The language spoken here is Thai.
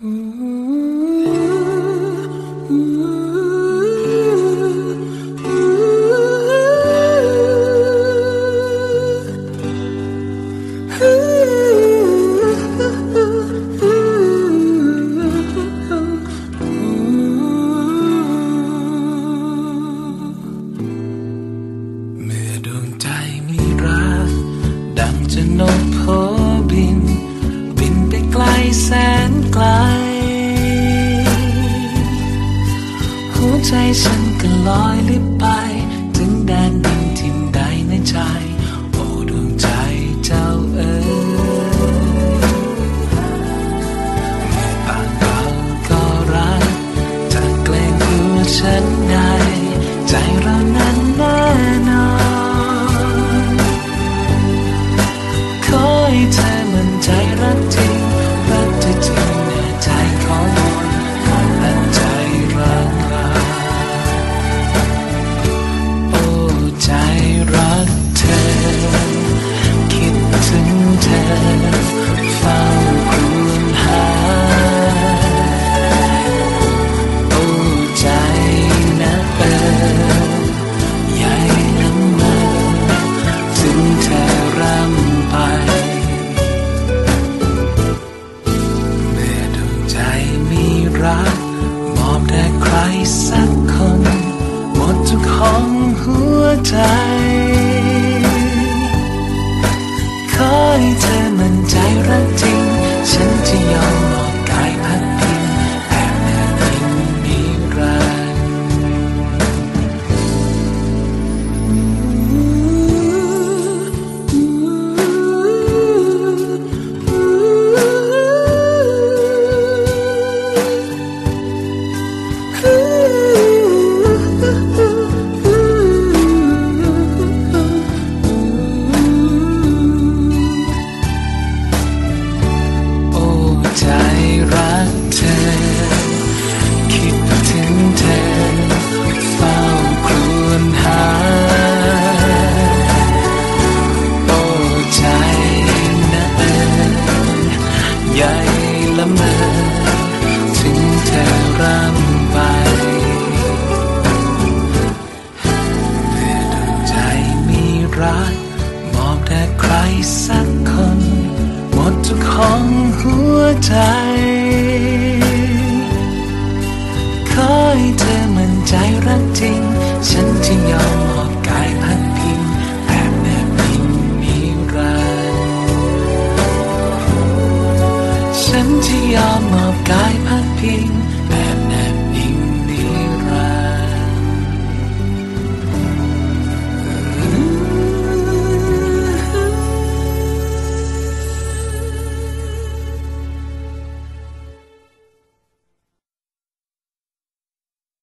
เมื่อดวงใจมีรัก ดังจะนกโพบินบิน แสนไกล หัวใจฉันก็ลอยลิบไป ถึงแดนดินทิ่นใดในใจ โอ้ดวงใจเจ้าเอ๋ยต่างเราก็รักจะเกรงกลัวฉันใดใจเรานั้น เธอเฝ้าครวญหาโอ้ใจนะเออใหญ่ละเมอถึงเธอร่ำไปเมื่อดวงใจมีรักมอบแด่ใครสักคน หมดทุกของหัวใจ ใละเมอถึงเธอร่ำไปเมื่อดวงใจมีรักมอบแด่ใครสักคน หมดทุกของหัวใจขอให้เธอมันใจรักจริง ฉันจะยอมมอบ